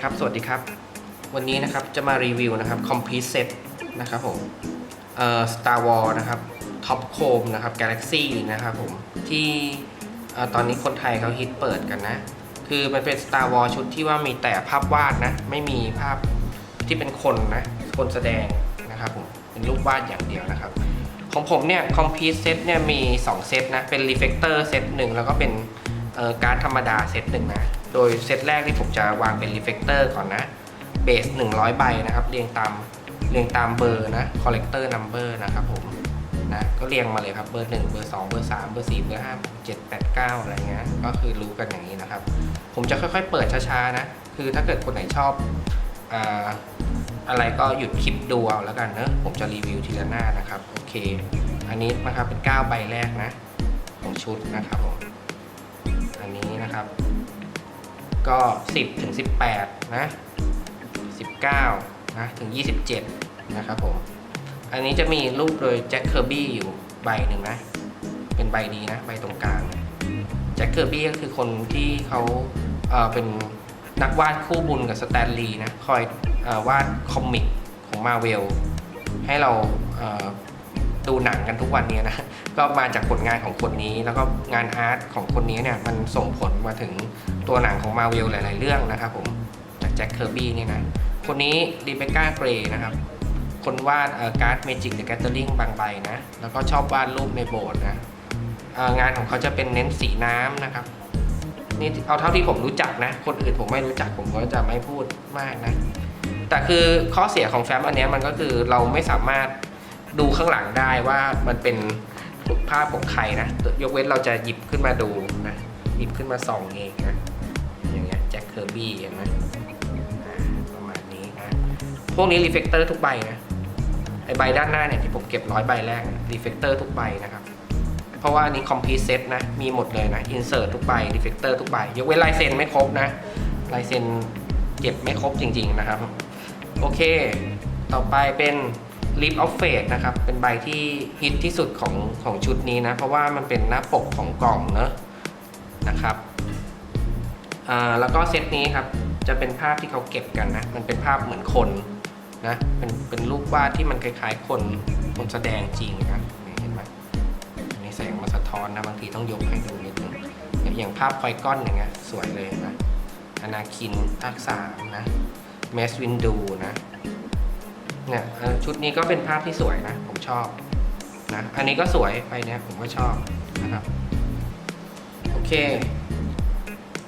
ครับ สวัสดีครับ วันนี้นะครับจะมารีวิวนะครับ complete set นะครับผม เอ่อ Star Wars นะครับ Top Chrome นะครับ Galaxy นะครับผม ที่เอ่อตอนนี้คนไทยเขาฮิตเปิดกันนะ คือมันเป็น Star Wars ชุดที่ว่ามีแต่ภาพวาดนะ ไม่มีภาพที่เป็นคนนะ คนแสดงนะครับผม เป็นรูปวาดอย่างเดียวนะครับ ของผมเนี่ย complete set เนี่ยมี 2 เซตนะ เป็น reflector เซตหนึ่งแล้วก็เป็นเอ่อการ์ดธรรมดาเซตหนึ่งนะ โดยเซตแรกที่ผมจะวางเป็น reflector ก่อนนะเบส100 ใบนะครับ เรียงตามเรียงตามเบอร์นะ collector number นะครับผมนะก็เรียงมาเลยครับเบอร์1เบอร์2เบอร์3เบอร์4เบอร์5 7 8 9 อะไรเงี้ยก็คือรู้กันอย่างนี้นะครับ ผมจะค่อยๆเปิดช้าๆนะ คือถ้าเกิดคนไหนชอบอ่าอะไรก็หยุดคลิปดูเอาแล้วกันเนอะผมจะรีวิวทีละหน้านะครับ โอเค อันนี้นะครับเป็น 9 ใบแรกนะของชุดนะครับผม ก็ 10ถึง18 นะ 19 นะ ถึง 27 นะครับผม อันนี้จะมีรูปโดยแจ็คเคอร์บี้อยู่ใบหนึ่งนะ เป็นใบนี้นะ ใบตรงกลางแจ็คเคอร์บี้ก็คือคนที่เขาเออเป็นนักวาดคู่บุญกับสแตนลีย์นะ คอยอวาดคอมิกของมาเวลให้เราเอ่อ ดูหนังกันทุกวันนี้นะ ก็มาจากผลงานของคนนี้ แล้วก็งานอาร์ตของคนนี้เนี่ยมันส่งผลมาถึงตัวหนังของมาเวลหลาย ๆ เรื่องนะครับผมจากแจ็คเคอร์บี้นี่นะ คนนี้รีเบคก้าเกรย์นะครับ คนวาดการ์ดเมจิกเดอะแกตเตอร์ลิงบางใบนะ แล้วก็ชอบวาดรูปในโบสถ์นะงานของเขาจะเป็นเน้นสีน้ำนะครับนี่เอาเท่าที่ผมรู้จักนะ คนอื่นผมไม่รู้จักผมก็จะไม่พูดมากนะ แต่คือข้อเสียของแฟ้มอันนี้มันก็คือเราไม่สามารถ ดูข้างหลังได้ว่ามันเป็นภาพของใครนะ ยกเว้นเราจะหยิบขึ้นมาดูนะ หยิบขึ้นมาส่องเองนะ อย่างเงี้ยแจ็คเคอร์บี้เห็นไหมประมาณนี้นะ พวกนี้รีเฟกเตอร์ทุกใบนะ ไอใบด้านหน้าเนี่ยที่ผมเก็บร้อยใบแรกรีเฟกเตอร์ทุกใบนะครับเพราะว่าอันนี้คอมพิวเซตนะ มีหมดเลยนะ อินเสิร์ตทุกใบรีเฟกเตอร์ทุกใบ ยกเว้นลายเซ็นไม่ครบนะ ลายเซ็นเก็บไม่ครบจริง ๆ นะครับ โอเค ต่อไปเป็น Leap of Fate นะครับ เป็นใบที่ฮิตที่สุดของของชุดนี้นะ เพราะว่ามันเป็นหน้าปกของกล่องเนอะนะครับแล้วก็เซตนี้ครับ จะเป็นภาพที่เขาเก็บกันนะ มันเป็นภาพเหมือนคนนะ เป็นเป็นรูปวาดที่มันคล้ายๆ คนคนแสดงจริงนะเห็นไหมอันนี้แสงมาสะท้อนนะบางทีต้องยกให้ดูนิดนึงอย่างภาพไฟก้อนอย่างเงี้ยสวยเลยนะอนาคินภาคสามนะเมสวินดูนะ เนี่ยชุดนี้ก็เป็นภาพที่สวยนะ ผมชอบนะอันนี้ก็สวยไปเนี้ยผมก็ชอบนะครับโอเค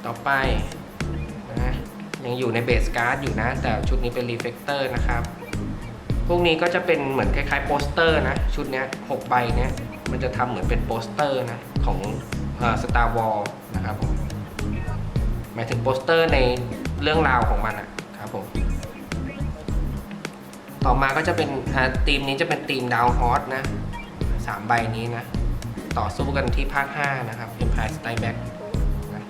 ต่อไปนะยังอยู่ในเบสการ์ดอยู่นะ แต่ชุดนี้เป็นรีเฟกเตอร์นะครับ พวกนี้ก็จะเป็นเหมือนคล้ายๆโปสเตอร์นะ ชุดเนี้ยหกใบเนี้ยมันจะทำเหมือนเป็นโปสเตอร์นะ ของสตาร์วอลนะครับผมหมายถึงโปสเตอร์ในเรื่องราวของมันนะครับผม ต่อมาก็จะเป็นทีมนี้จะเป็นทีมดาวฮอสนะสามใบนี้นะ ต่อสู้กันที่ภาค 5 นะครับ Empire Strike Back นะ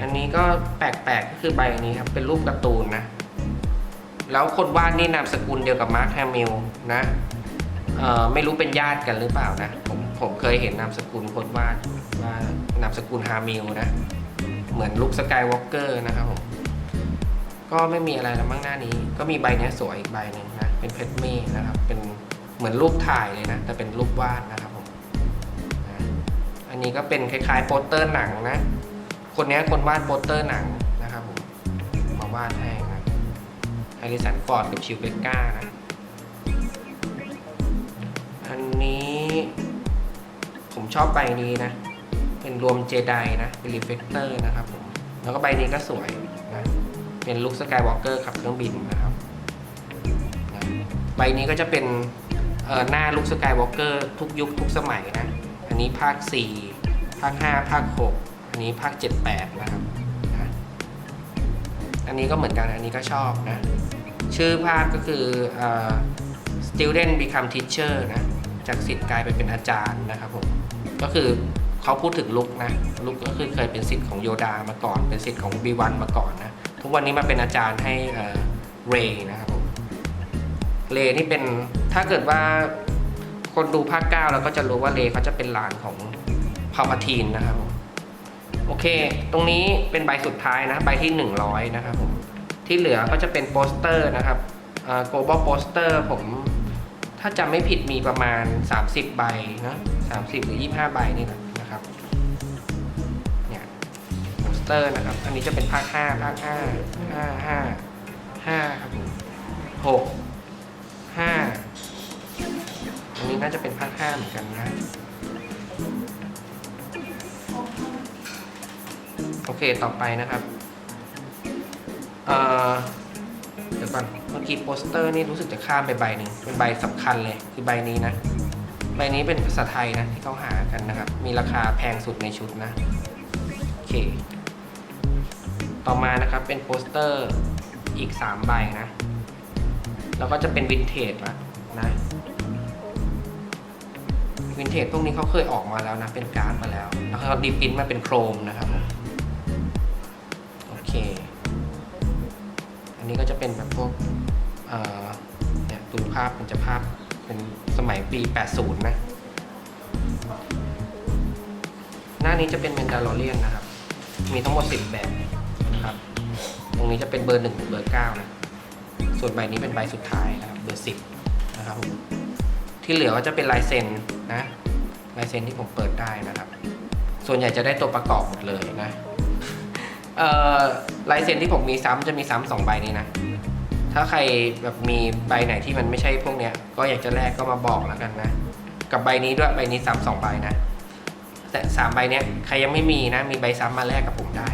อันนี้ก็แปลกๆก็คือใบนี้ครับ เป็นรูปการ์ตูนนะ แล้วคนวาดนี่นามสกุลเดียวกับมาร์คแฮมิลนะไม่รู้เป็นญาติกันหรือเปล่านะ ผมผมเคยเห็นนามสกุลคนวาดว่านามสกุลฮามิลนะ เหมือนลุคสกายวอล์กเกอร์นะครับผม ก็ไม่มีอะไรแล้วมั้งหน้านี้ ก็มีใบนี้สวยอีกใบหนึ่งนะเป็นเพชรเม่นะครับ เป็นเหมือนรูปถ่ายเลยนะ แต่เป็นรูปวาดนะครับผมอันนี้ก็เป็นคล้ายๆโปสเตอร์หนังนะ คนนี้คนวาดโปสเตอร์หนังนะครับผมมาวาดให้นะแฮร์ริสันฟอร์ดกับชิวเบก้านะอันนี้ผมชอบใบนี้นะ เป็นรวมเจไดนะเป็นรีเฟกเตอร์นะครับผมแล้วก็ใบนี้ก็สวย เป็นลุคสกายวอล์กเกอร์ขับเครื่องบินนะครับใบนี้ก็จะเป็นหน้าลุคสกายวอล์กเกอร์ทุกยุคทุกสมัยนะอันนี้ภาค 4 ภาค 5 ภาค 6 อันนี้ภาค 7 8 นะครับนะอันนี้ก็เหมือนกันอันนี้ก็ชอบนะชื่อภาพก็คืออ student become teacher นะจากสิทธิ์กลายไปเป็นอาจารย์นะครับผมก็คือเขาพูดถึงลุกนะลุกก็คือเคยเป็นสิทธิ์ของโยดามาก่อน เป็นสิทธิ์ของบีวันมาก่อนนะ ทุกวันนี้มาเป็นอาจารย์ให้เรย์นะครับผมเรย์นี่เป็นถ้าเกิดว่าคนดูภาคเก้าเราก็จะรู้ว่าเรย์เขาจะเป็นหลานของพาพาทีนนะครับผมโอเค ตรงนี้เป็นใบสุดท้ายนะใบที่ 100 นะครับผมที่เหลือก็จะเป็นโปสเตอร์นะครับเอ่อ global poster ผมถ้าจำไม่ผิดมีประมาณ 30 ใบนะ30 หรือ 25 ใบนี่แหละ เตอร์นะครับ อันนี้จะเป็นภาค5ภาค5 5 5 5ครับผม6 5อันนี้น่าจะเป็นภาค5เหมือนกันนะโอเคต่อไปนะครับเอ่อเดี๋ยวก่อนเมื่อกี้โปสเตอร์นี่รู้สึกจะข้ามไปใบหนึ่งเป็นใบสำคัญเลยคือใบนี้นะ ใบนี้เป็นภาษาไทยนะที่เขาหากันนะครับ มีราคาแพงสุดในชุดนะ โอเค ต่อมานะครับเป็นโปสเตอร์อีก 3 ใบนะ แล้วก็จะเป็นวินเทจละนะวินเทจพวกนี้เขาเคยออกมาแล้วนะ เป็นการ์ดมาแล้ว แล้วเขาดีพินมาเป็นโครมนะครับโอเค อันนี้ก็จะเป็นแบบพวกเอ่อเนี่ยดูภาพมันจะภาพเป็นสมัยปี 80 นะ หน้านี้จะเป็นเมนดา l อเรียนนะครับ มีทั้งหมด 10 แบบ นะครับ ตรงนี้จะเป็นเบอร์1ถึงเบอร์9นะ ส่วนใบนี้เป็นใบสุดท้ายนะครับ เบอร์10นะครับผมที่เหลือก็จะเป็นลายเซ็นนะ ลายเซ็นที่ผมเปิดได้นะครับ ส่วนใหญ่จะได้ตัวประกอบหมดเลยนะเอ่อลายเซ็นที่ผมมีซ้ำจะมีซ้ำสองใบนี้นะ ถ้าใครแบบมีใบไหนที่มันไม่ใช่พวกเนี้ย ก็อยากจะแลกก็มาบอกแล้วกันนะ กับใบนี้ด้วยใบนี้ซ้ำสองใบนะ แต่สามใบเนี้ยใครยังไม่มีนะ มีใบซ้ำมาแลกกับผมได้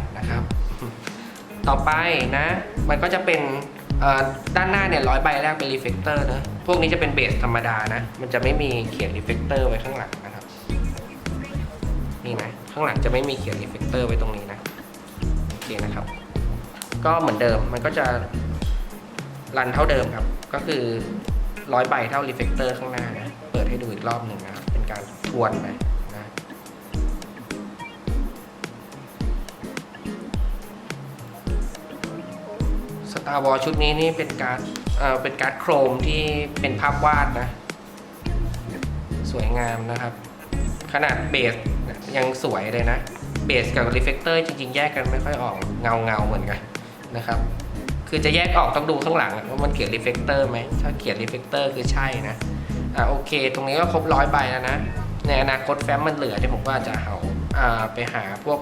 ต่อไปนะ มันก็จะเป็นด้านหน้าเนี่ยร้อยใบแรกเป็นรีเฟกเตอร์นะ พวกนี้จะเป็นเบสธรรมดานะ มันจะไม่มีเขียนรีเฟกเตอร์ไว้ข้างหลังนะครับ นี่นะ ข้างหลังจะไม่มีเขียนรีเฟกเตอร์ไว้ตรงนี้นะ โอเคนะครับ ก็เหมือนเดิม มันก็จะรันเท่าเดิมครับ ก็คือร้อยใบเท่ารีเฟกเตอร์ข้างหน้านะ เปิดให้ดูอีกรอบหนึ่งนะครับ เป็นการทวนไป วอลชุดนี้นี่เป็นการ์ดเอ่อเป็นการ์ดโครมที่เป็นภาพวาดนะ สวยงามนะครับ ขนาดเบสยังสวยเลยนะ เบสกับรีเฟกเตอร์จริงๆ แยกกันไม่ค่อยออกเงาเงาเหมือนกันนะครับ คือจะแยกออกต้องดูข้างหลังว่ามันเขียนรีเฟกเตอร์ไหมถ้าเขียนรีเฟกเตอร์คือใช่นะอ่าโอเค ตรงนี้ก็ครบร้อยใบแล้วนะ ในอนาคตแฟ้มมันเหลือเดี๋ยวผมก็จะเอาอ่าไปหาพวก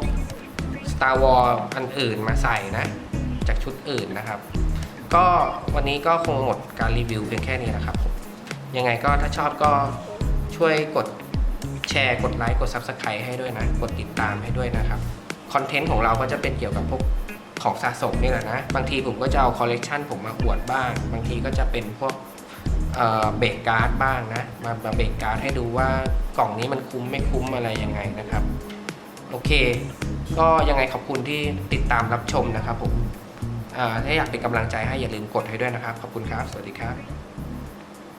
Star War อันอื่นมาใส่นะ จากชุดอื่นนะครับ ก็วันนี้ก็คงหมดการรีวิวเพียงแค่นี้นะครับผมยังไงก็ถ้าชอบก็ช่วยกดแชร์กดไลค์กด Subscribe ให้ด้วยนะ กดติดตามให้ด้วยนะครับคอนเทนต์ของเราก็จะเป็นเกี่ยวกับพวกของสะสมนี่แหละนะ บางทีผมก็จะเอาคอลเลกชันผมมาอวดบ้าง บางทีก็จะเป็นพวกเบรกการ์ดบ้างนะ มามาเบรกการ์ดให้ดูว่ากล่องนี้มันคุ้มไม่คุ้มอะไรยังไงนะครับ โอเค ก็ยังไงขอบคุณที่ติดตามรับชมนะครับผม ถ้าอยากเป็นกำลังใจให้อย่าลืมกดให้ด้วยนะครับ ขอบคุณครับ สวัสดีครับ